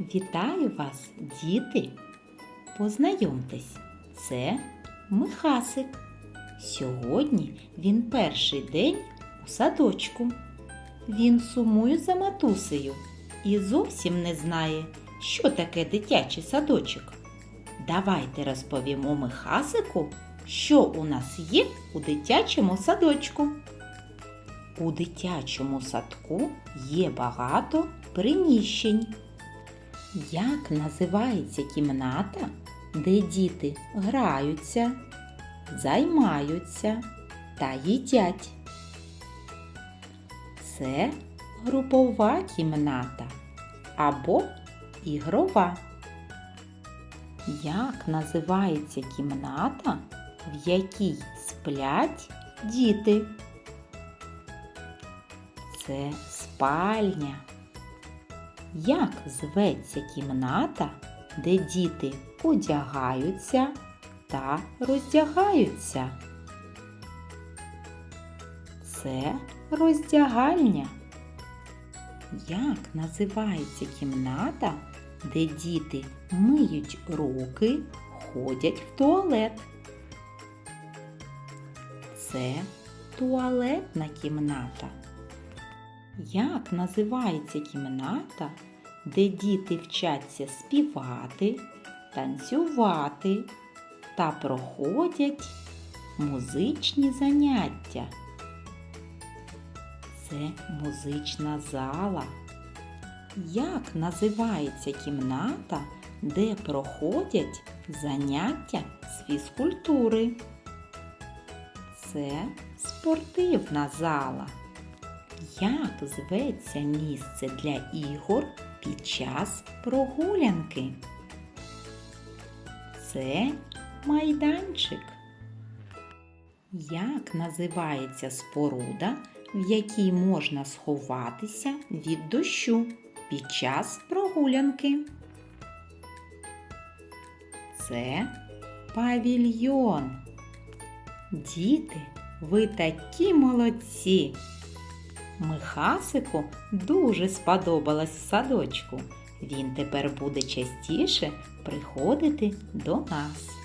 Вітаю вас, діти! Познайомтесь, це Михасик. Сьогодні він перший день у садочку. Він сумує за матусею і зовсім не знає, що таке дитячий садочок. Давайте розповімо Михасику, що у нас є у дитячому садочку. У дитячому садку є багато приміщень. Як називається кімната, де діти граються, займаються та їдять? Це групова кімната або ігрова. Як називається кімната, в якій сплять діти? Це спальня. Як зветься кімната, де діти одягаються та роздягаються? Це роздягальня. Як називається кімната, де діти миють руки, ходять в туалет? Це туалетна кімната. Як називається кімната, де діти вчаться співати, танцювати та проходять музичні заняття? Це музична зала. Як називається кімната, де проходять заняття з фізкультури? Це спортивна зала. Як зветься місце для ігор під час прогулянки? Це майданчик. Як називається споруда, в якій можна сховатися від дощу під час прогулянки? Це павільйон. Діти, ви такі молодці! Михасику дуже сподобалось в садочку. Він тепер буде частіше приходити до нас.